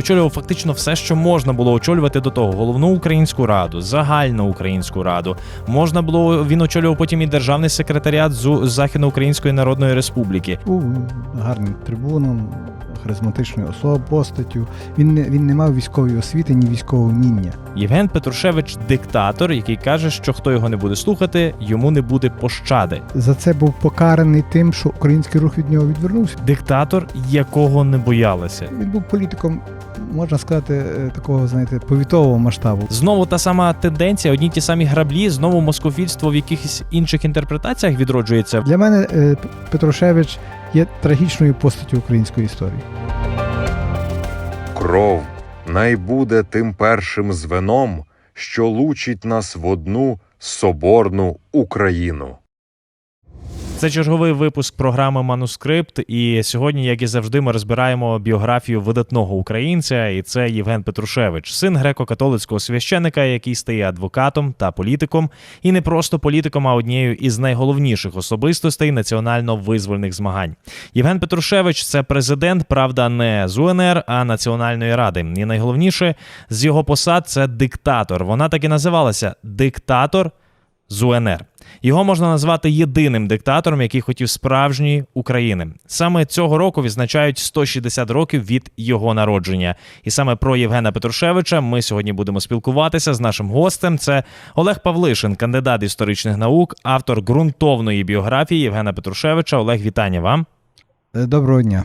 Очолював фактично все, що можна було очолювати до того: головну українську раду, загальну українську раду. Можна було він очолював потім і державний секретаріат з Західноукраїнської Народної Республіки. Був гарним трибуном, харизматичною особою, постаттю. Він не він не мав військової освіти, ні військового вміння. Євген Петрушевич диктатор, який каже, що хто його не буде слухати, йому не буде пощади. За це був покараний тим, що український рух від нього відвернувся. Диктатор, якого не боялися. Він був політиком, можна сказати, е, такого, знаєте, повітового масштабу. Знову та сама тенденція, одні ті самі граблі, знову москофільство в якихось інших інтерпретаціях відроджується. Для мене е, Петрушевич є трагічною постаттю української історії. Кров най буде тим першим звеном, що лучить нас в одну соборну Україну. Це черговий випуск програми Манускрипт. І сьогодні, як і завжди, ми розбираємо біографію видатного українця, і це Євген Петрушевич, син греко-католицького священика, який стає адвокатом та політиком, і не просто політиком, а однією із найголовніших особистостей національно-визвольних змагань. Євген Петрушевич це президент, правда, не з УНР, а Національної ради. І найголовніше з його посад це диктатор. Вона так і називалася диктатор з УНР. Його можна назвати єдиним диктатором, який хотів справжньої України. Саме цього року відзначають 160 років від його народження. І саме про Євгена Петрушевича ми сьогодні будемо спілкуватися з нашим гостем. Це Олег Павлишин, кандидат історичних наук, автор ґрунтовної біографії Євгена Петрушевича. Олег, вітання вам. Е, Доброго дня.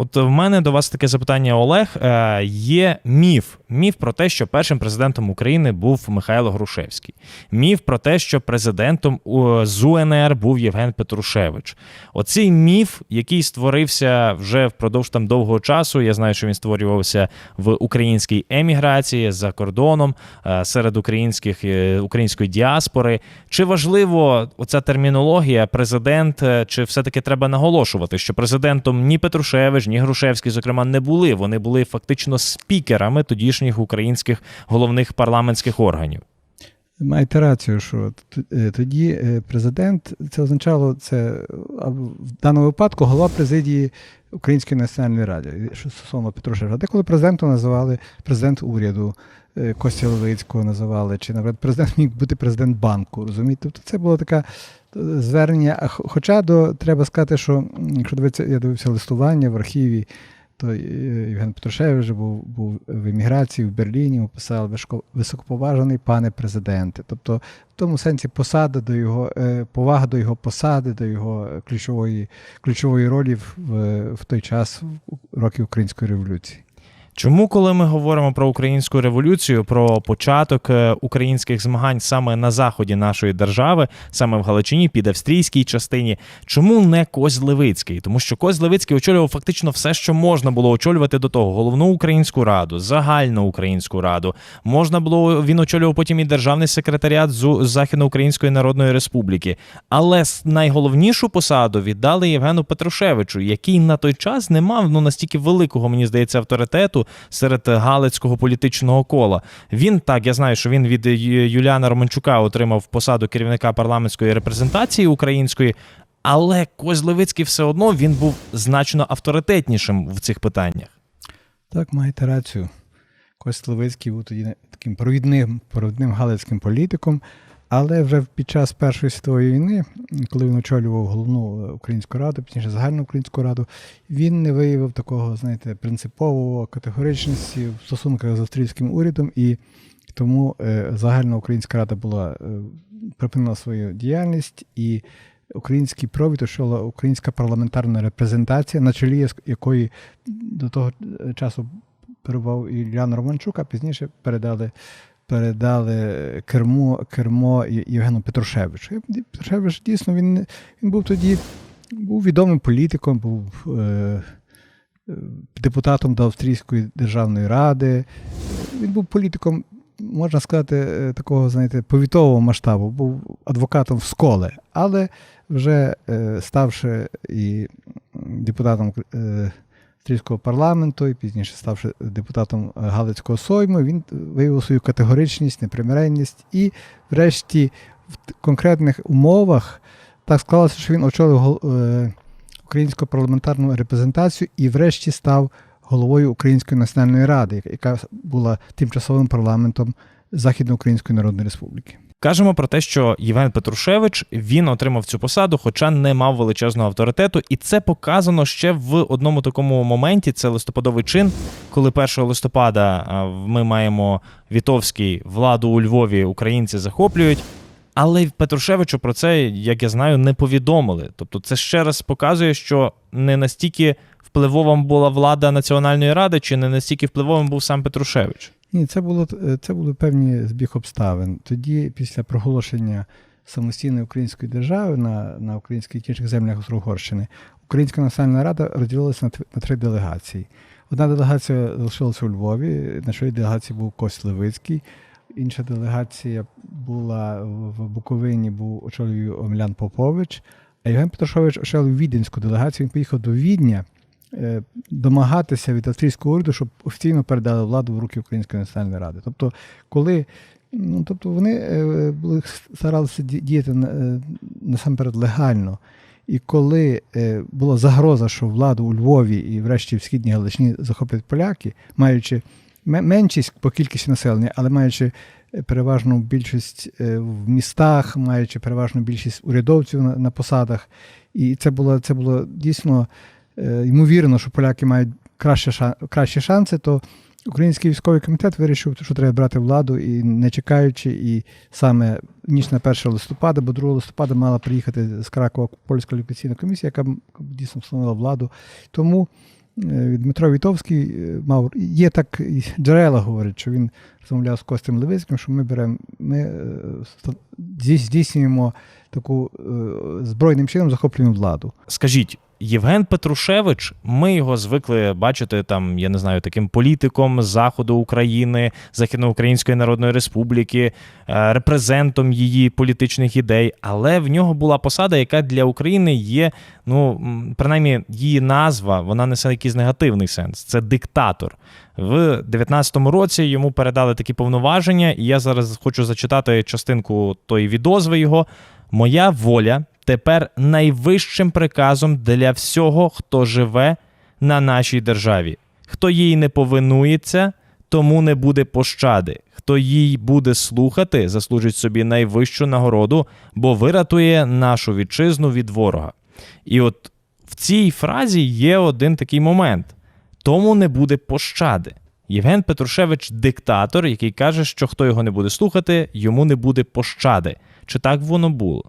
От в мене до вас таке запитання, Олег. Е, є міф. Міф про те, що першим президентом України був Михайло Грушевський. Міф про те, що президентом з УНР був Євген Петрушевич. Оцей міф, який створився вже впродовж там довгого часу. Я знаю, що він створювався в українській еміграції за кордоном е, серед українських е, української діаспори. Чи важливо оця термінологія, президент, е, чи все-таки треба наголошувати, що президентом ні Петрушевич, ні Грушевський, зокрема, не були. Вони були фактично спікерами тодішніх українських головних парламентських органів. Маєте рацію, що е, тоді е, президент це означало це в даному випадку голова президії Української національної ради, що стосовно Петро Петрушевича. Деколи президентом називали президент уряду е, Костя Левицького називали, чи, наприклад, президент міг бути президент банку. Розумієте? Тобто це було таке е, звернення. Хоча до треба сказати, що якщо дивитися, я дивився листування в архіві. То е, Євген Петрушевич вже був, був в еміграції в Берліні, йому «Вишко- високоповажений пане президенте. Тобто, в тому сенсі посада до його, е, повага до його посади, до його ключової, ключової ролі в- в той час в роки Української революції. Чому, коли ми говоримо про українську революцію, про початок е, українських змагань саме на заході нашої держави, саме в Галичині, під австрійській частині, чому не Кось Левицький? Тому що Кось Левицький очолював фактично все, що можна було очолювати до того: головну українську раду, загальну українську раду. Можна було він очолював потім і державний секретаріат з Західноукраїнської Народної Республіки. Але найголовнішу посаду віддали Євгену Петрушевичу, який на той час не мав ну настільки великого, мені здається, авторитету серед галицького політичного кола. Він так, я знаю, що він від Юліана Романчука отримав посаду керівника парламентської репрезентації української. Але Козлевицький все одно він був значно авторитетнішим в цих питаннях. Так, маєте рацію. Кость Левицький був тоді таким провідним, провідним галицьким політиком, але вже під час Першої світової війни, коли він очолював головну е, українську раду, пізніше загальну українську раду, він не виявив такого, знаєте, принципового категоричності в стосунках з австрійським урядом, і тому е, загальна українська рада була е, припинила свою діяльність і. Український провід очолила українська парламентарна репрезентація, на чолі якої до того часу перебував і Романчук, а пізніше передали, передали кермо, кермо Євгену Петрушевичу. Петрушевич дійсно він, він був тоді був відомим політиком, був е, е, депутатом до Австрійської державної ради. Він був політиком, можна сказати, е, такого, знаєте, повітового масштабу, був адвокатом в сколе, але вже е, ставши і депутатом е, австрійського парламенту і пізніше ставши депутатом е, Галицького Сойму, він виявив свою категоричність, непримиренність і, врешті, в конкретних умовах так склалося, що він очолив е, українську парламентарну репрезентацію і, врешті, став головою Української національної ради, яка була тимчасовим парламентом Західноукраїнської Народної Республіки. Кажемо про те, що Євген Петрушевич він отримав цю посаду, хоча не мав величезного авторитету, і це показано ще в одному такому моменті. Це листопадовий чин, коли 1 листопада ми маємо Вітовський владу у Львові, українці захоплюють. Але Петрушевичу про це, як я знаю, не повідомили. Тобто, це ще раз показує, що не настільки впливовим була влада Національної ради, чи не настільки впливовим був сам Петрушевич. Ні, це було е, це були певні збіг обставин. Тоді, після проголошення самостійної української держави на, на українських інших землях Австро-Угорщини, Українська національна рада розділилася на, на три делегації. Одна делегація залишилася у Львові, на чолі делегації був Кость Левицький. Інша делегація була в Буковині, був очолював Омелян Попович. А Євген Петрушович очолював віденську делегацію. Він поїхав до Відня домагатися від австрійського уряду, щоб офіційно передали владу в руки Української національної ради. Тобто, коли ну, тобто вони е, були старалися діяти е, насамперед легально. І коли е, була загроза, що владу у Львові і врешті в східній Галичині захоплять поляки, маючи меншість по кількості населення, але маючи е, переважну більшість е, в містах, маючи переважну більшість урядовців на, посадах, і це було, це було дійсно е, ймовірно, що поляки мають краще, кращі шанси, то Український військовий комітет вирішив, що треба брати владу і не чекаючи, і саме ніж на 1 листопада, бо 2 листопада мала приїхати з Кракова польська ліквідаційна комісія, яка дійсно встановила владу. Тому е, Дмитро Вітовський е, мав є так джерела говорять, що він розмовляв з Костем Левицьким, що ми беремо, ми е, здійснюємо таку е, збройним чином захоплюємо владу. Скажіть, Євген Петрушевич, ми його звикли бачити там, я не знаю, таким політиком заходу України, Західноукраїнської Народної Республіки, е, репрезентом її політичних ідей. Але в нього була посада, яка для України є, ну принаймні, її назва, вона несе якийсь негативний сенс. Це диктатор. В 19-му році йому передали такі повноваження, і я зараз хочу зачитати частинку тої відозви його. Моя воля тепер найвищим приказом для всього, хто живе на нашій державі. Хто їй не повинується, тому не буде пощади. Хто їй буде слухати, заслужить собі найвищу нагороду, бо виратує нашу вітчизну від ворога. І от в цій фразі є один такий момент: тому не буде пощади. Євген Петрушевич диктатор, який каже, що хто його не буде слухати, йому не буде пощади. Чи так воно було?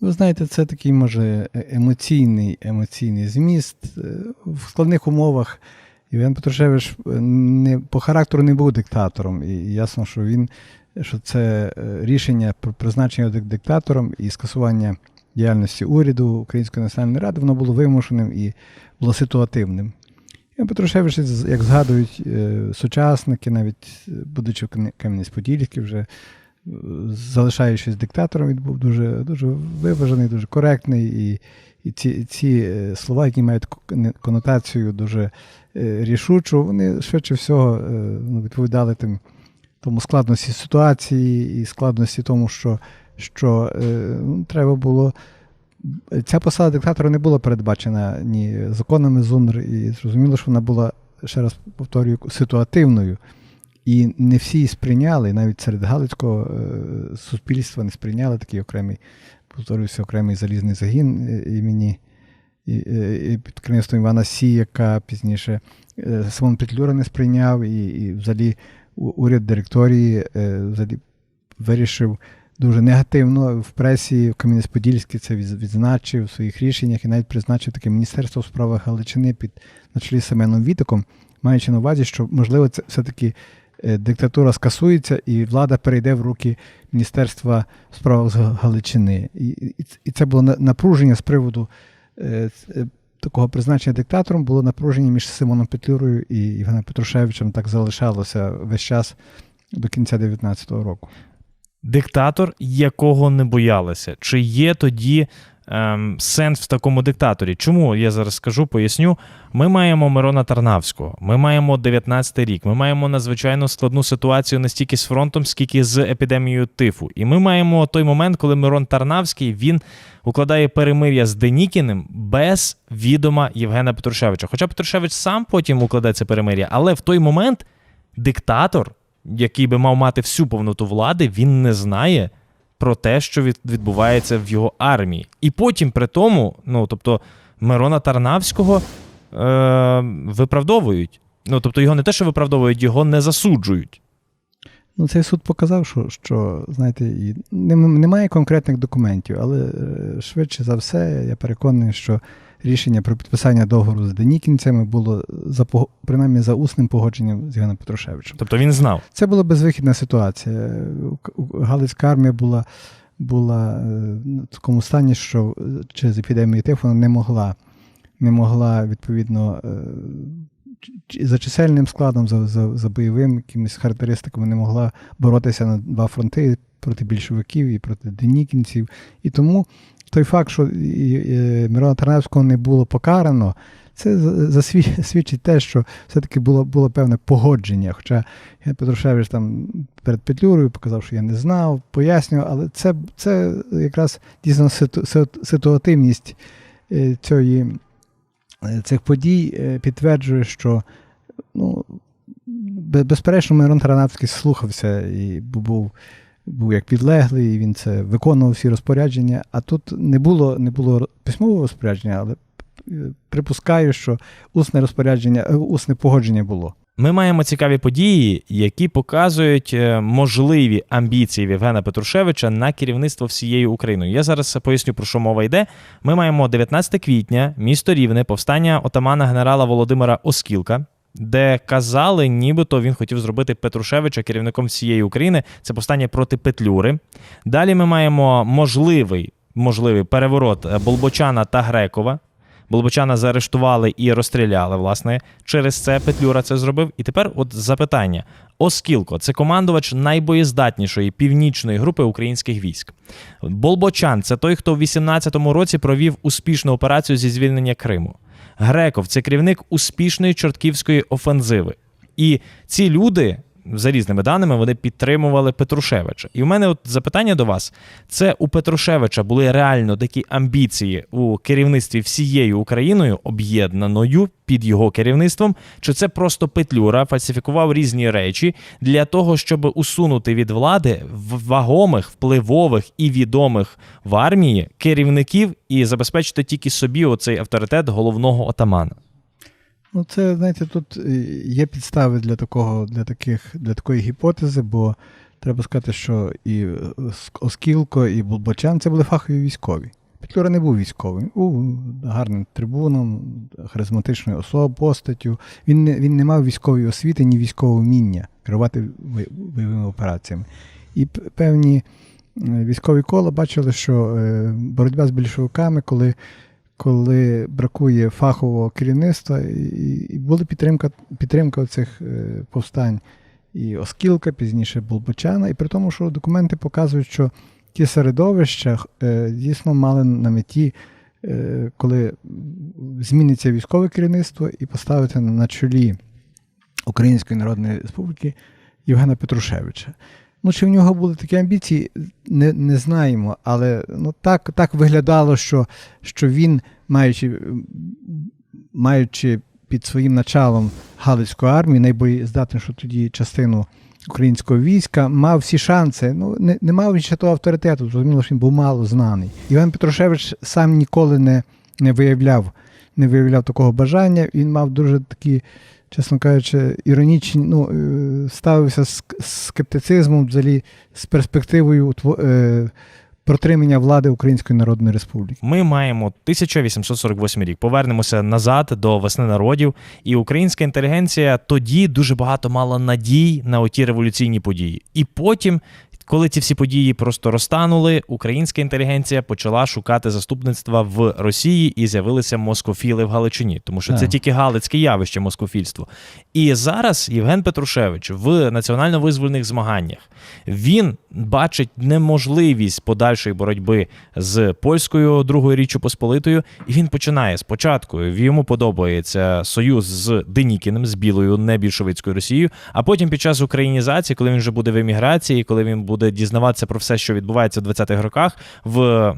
Ви знаєте, це такий може е- емоційний, емоційний зміст. Е, В складних умовах Євген Петрушевич е, не, по характеру не був диктатором. І ясно, що він що це рішення про призначення диктатором і скасування діяльності уряду Української національної ради, воно було вимушеним і було ситуативним. Євген Петрушевич, як згадують сучасники, навіть будучи в Кам'янець-Подільській, вже залишаючись диктатором, він був дуже, дуже виважений, дуже коректний. І, і ці, ці е, слова, які мають ко- конотацію дуже е, рішучу, вони швидше всього е, ну, відповідали тим, тому складності ситуації і складності тому, що, що ну, треба було. Ця посада диктатора не була передбачена ні законами ЗУНР, і зрозуміло, що вона була, ще раз повторюю, ситуативною. І не всі сприйняли, навіть серед галицького е, суспільства не сприйняли такий окремий, повторюся, окремий залізний загін е, імені е, під керівництвом Івана Сіяка, пізніше е, Симон Петлюра не сприйняв, і, і взагалі уряд директорії взагалі вирішив дуже негативно в пресі Кам'янець-Подільський це відзначив в своїх рішеннях і навіть призначив таке міністерство у справах Галичини під на чолі Семеном Вітиком, маючи на увазі, що можливо це все-таки диктатура скасується і влада перейде в руки Міністерства в справах з Галичини. І, це було напруження з приводу е, е, такого призначення диктатором, було напруження між Симоном Петлюрою і Євгеном Петрушевичем. Так залишалося весь час до кінця 19-го року. Диктатор, якого не боялися. Чи є тоді ем, сенс в такому диктаторі? Чому я зараз скажу, поясню. Ми маємо Мирона Тарнавського, ми маємо 19-й рік, ми маємо надзвичайно складну ситуацію не стільки з фронтом, скільки з епідемією тифу. І ми маємо той момент, коли Мирон Тарнавський він укладає перемир'я з Денікіним без відома Євгена Петрушевича. Хоча Петрушевич сам потім укладе це перемир'я, але в той момент диктатор, який би мав мати всю повноту влади, він не знає про те, що від- відбувається в його армії. І потім при тому, ну тобто, Мирона Тарнавського е, виправдовують. Ну, тобто його не те, що виправдовують, його не засуджують. Ну, цей суд показав, що, що знаєте, і немає конкретних документів, але е, швидше за все, я переконаний, що рішення про підписання договору з Денікінцями було за принаймні за усним погодженням з Євгеном Петрушевичем. Тобто він знав. Це була безвихідна ситуація. Галицька армія була, була е, в такому стані, що через епідемію тифу вона не могла, не могла відповідно е, за чисельним складом, за, за, за бойовим якимись характеристиками не могла боротися на два фронти проти більшовиків і проти денікінців. І тому той факт, що і Мирона Тарнавського не було покарано, це за- засві- свідчить те, що все-таки було, було певне погодження. Хоча Петрушевич там перед Петлюрою показав, що я не знав, пояснював, але це, це якраз дійсно ситу, ситу- ситуативність е, цієї, е, цих подій е, підтверджує, що ну, безперечно, Мирон Таранавський слухався і був. Був як підлеглий, і він це виконував всі розпорядження. А тут не було, не було письмового розпорядження, але е, припускаю, що усне розпорядження, е, усне погодження було. Ми маємо цікаві події, які показують е, можливі амбіції Євгена Петрушевича на керівництво всією Україною. Я зараз поясню, про що мова йде. Ми маємо 19 квітня, місто Рівне, повстання отамана генерала Володимира Оскілка. Де казали, нібито він хотів зробити Петрушевича керівником всієї України. Це повстання проти Петлюри. Далі ми маємо можливий, можливий переворот е, Болбочана та Грекова. Болбочана заарештували і розстріляли. Власне, через це Петлюра це зробив. І тепер, от запитання: Оскілко це командувач найбоєздатнішої північної групи українських військ. Болбочан це той, хто в 18-му році провів успішну операцію зі звільнення Криму. Греков це керівник успішної чортківської офензиви. І ці люди, за різними даними, вони підтримували Петрушевича. І у мене от запитання до вас: це у Петрушевича були реально такі амбіції у керівництві всією Україною, об'єднаною під його керівництвом? Чи це просто Петлюра фальсифікував різні речі для того, щоб усунути від влади вагомих, впливових і відомих в армії керівників і забезпечити тільки собі оцей авторитет головного отамана? Ну, це, знаєте, тут е, є підстави для такого, для таких, для такої гіпотези, бо треба сказати, що і е, Оскілко, і Болбочан це були фахові військові. Петлюра не був військовим, був гарним трибуном, харизматичною особою, постаттю. Він не, він не мав військової освіти, ні військового вміння керувати бойовими операціями. І певні е, військові кола бачили, що е, боротьба з більшовиками, коли коли бракує фахового керівництва, і, і була підтримка, підтримка цих е, повстань і Оскілка, пізніше Болбочана, і при тому, що документи показують, що ті середовища е, дійсно мали на меті, е, коли зміниться військове керівництво і поставити на чолі Української Народної Республіки Євгена Петрушевича. Ну, чи в нього були такі амбіції, не, не знаємо, але ну, так, так виглядало, що, що він, маючи, маючи під своїм началом Галицьку армію, найбоєздатнішу тоді частину українського війська, мав всі шанси. Ну, не, не мав ще того авторитету, зрозуміло, що він був мало знаний. Іван Петрушевич сам ніколи не, не виявляв, не виявляв такого бажання. Він мав дуже такі чесно кажучи, іронічні, ну, е, ставився з скептицизмом взагалі з перспективою е, протримання влади Української Народної Республіки. Ми маємо 1848 рік. Повернемося назад до весни народів, і українська інтелігенція тоді дуже багато мала надій на оті революційні події. І потім. Коли ці всі події просто розтанули, українська інтелігенція почала шукати заступництва в Росії і з'явилися москофіли в Галичині, тому що це тільки галицьке явище москофільство. І зараз Євген Петрушевич в національно-визвольних змаганнях він бачить неможливість подальшої боротьби з польською другою річчю Посполитою, і він починає спочатку. Йому подобається союз з Денікіним, з білою небільшовицькою Росією. А потім під час українізації, коли він вже буде в еміграції, коли він буде дізнаватися про все, що відбувається в 20-х роках в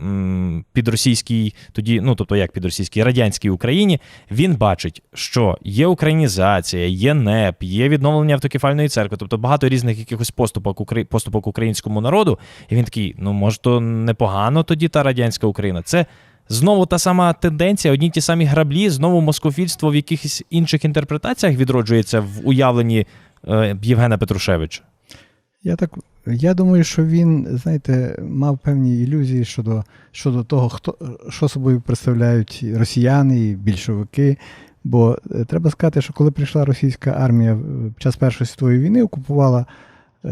підросійській, тоді, ну тобто як підросійській радянській Україні, він бачить, що є українізація, є НЕП, є відновлення автокефальної церкви, тобто багато різних якихось поступок поступок українському народу. І він такий: ну може, то непогано тоді та радянська Україна. Це знову та сама тенденція, одні ті самі граблі, знову москофільство в якихось інших інтерпретаціях відроджується в уявленні е, Євгена Петрушевича. Я так я думаю, що він, знаєте, мав певні ілюзії щодо, щодо того, хто що собою представляють росіяни і більшовики. Бо е, треба сказати, що коли прийшла російська армія в час Першої світової війни, окупувала е,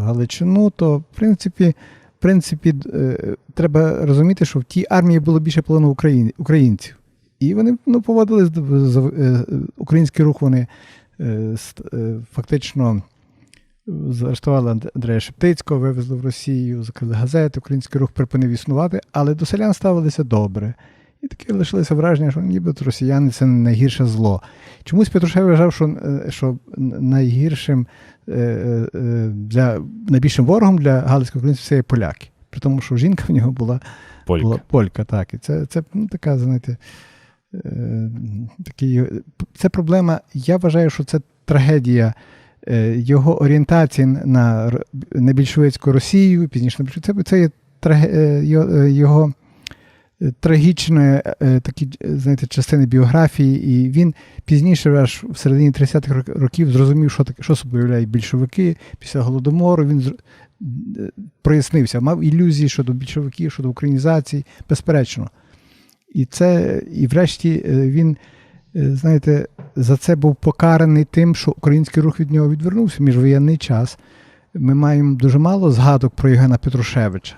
Галичину, то в принципі, в принципі е, треба розуміти, що в тій армії було більше половини україн, українців. І вони ну, поводились до- е, український рух вони е, е, фактично заарештували Андрея Шептицького, вивезли в Росію, закрили газети, український рух припинив існувати, але до селян ставилися добре. І таке лишилося враження, що нібито росіяни це найгірше зло. Чомусь Петрушев вважав, що, е, що найгіршим е, е, для найбільшим ворогом для галицьких українців це є поляки. При тому, що жінка в нього була Полька. була полька, так. І це, це ну, така, знаєте, такий, це проблема. Я вважаю, що це трагедія його орієнтації на, на більшовицьку Росію, пізніше на більшовицьку. Це, є е, його, е, його е, трагічної е, такі, е, знаєте, частини біографії, і він пізніше, аж в середині 30-х років, зрозумів, що таке, що собою більшовики після голодомору. Він е, прояснився, мав ілюзії щодо більшовиків, щодо українізації, безперечно. І це, і врешті е, він, е, знаєте, за це був покараний тим, що український рух від нього відвернувся міжвоєнний час. Ми маємо дуже мало згадок про Євгена Петрушевича.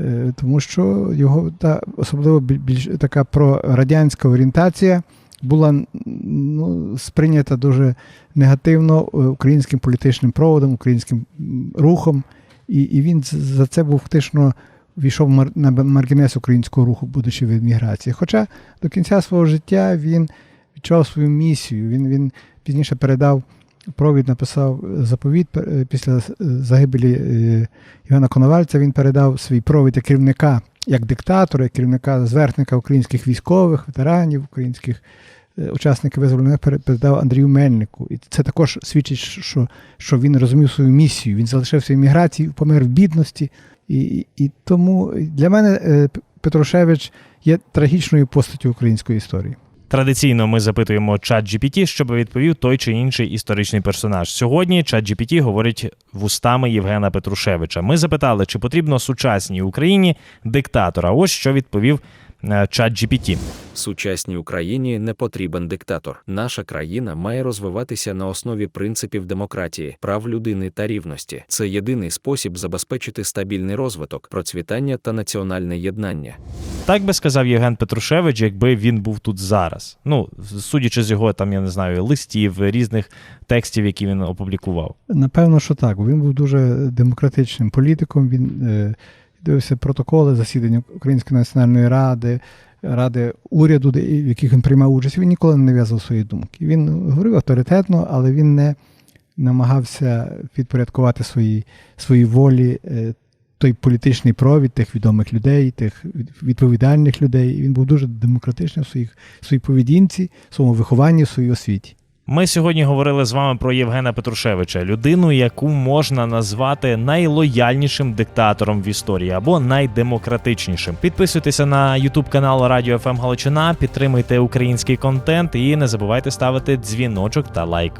Е, Тому що його та особливо більш така прорадянська орієнтація була ну, сприйнята дуже негативно е, українським політичним проводом, українським рухом. І, і він за це був фактично війшов на маргінес українського руху, будучи в еміграції. Хоча до кінця свого життя він відчував свою місію. Він, він пізніше передав провід, написав заповіт е, після е, загибелі е, Івана Коновальця. Він передав свій провід як керівника, як диктатора, як керівника зверхника українських військових, ветеранів, українських учасників визволення пере- передав Андрію Мельнику. І це також свідчить, що, що він розумів свою місію. Він залишився в еміграції, помер в бідності. І, і, тому для мене Петрушевич є трагічною постаттю української історії. Традиційно ми запитуємо чат GPT, щоб відповів той чи інший історичний персонаж. Сьогодні чат GPT говорить вустами Євгена Петрушевича. Ми запитали, чи потрібно сучасній Україні диктатора. Ось що відповів е, чат GPT. Сучасній Україні не потрібен диктатор. Наша країна має розвиватися на основі принципів демократії, прав людини та рівності. Це єдиний спосіб забезпечити стабільний розвиток, процвітання та національне єднання. Так би сказав Євген Петрушевич, якби він був тут зараз. Ну, судячи з його там, я не знаю, листів, різних текстів, які він опублікував. Напевно, що так. Він був дуже демократичним політиком. Він е, дивився протоколи засідання Української національної ради, ради уряду, де, в яких він приймав участь. Він ніколи не нав'язував свої думки. Він говорив авторитетно, але він не намагався підпорядкувати свої, свої волі. е, той політичний провід тих відомих людей, тих відповідальних людей. Він був дуже демократичним в своїх, своїй поведінці, в своєму вихованні, в своїй освіті. Ми сьогодні говорили з вами про Євгена Петрушевича, людину, яку можна назвати найлояльнішим диктатором в історії або найдемократичнішим. Підписуйтеся на YouTube канал Радіо ФМ Галичина, підтримуйте український контент і не забувайте ставити дзвіночок та лайк.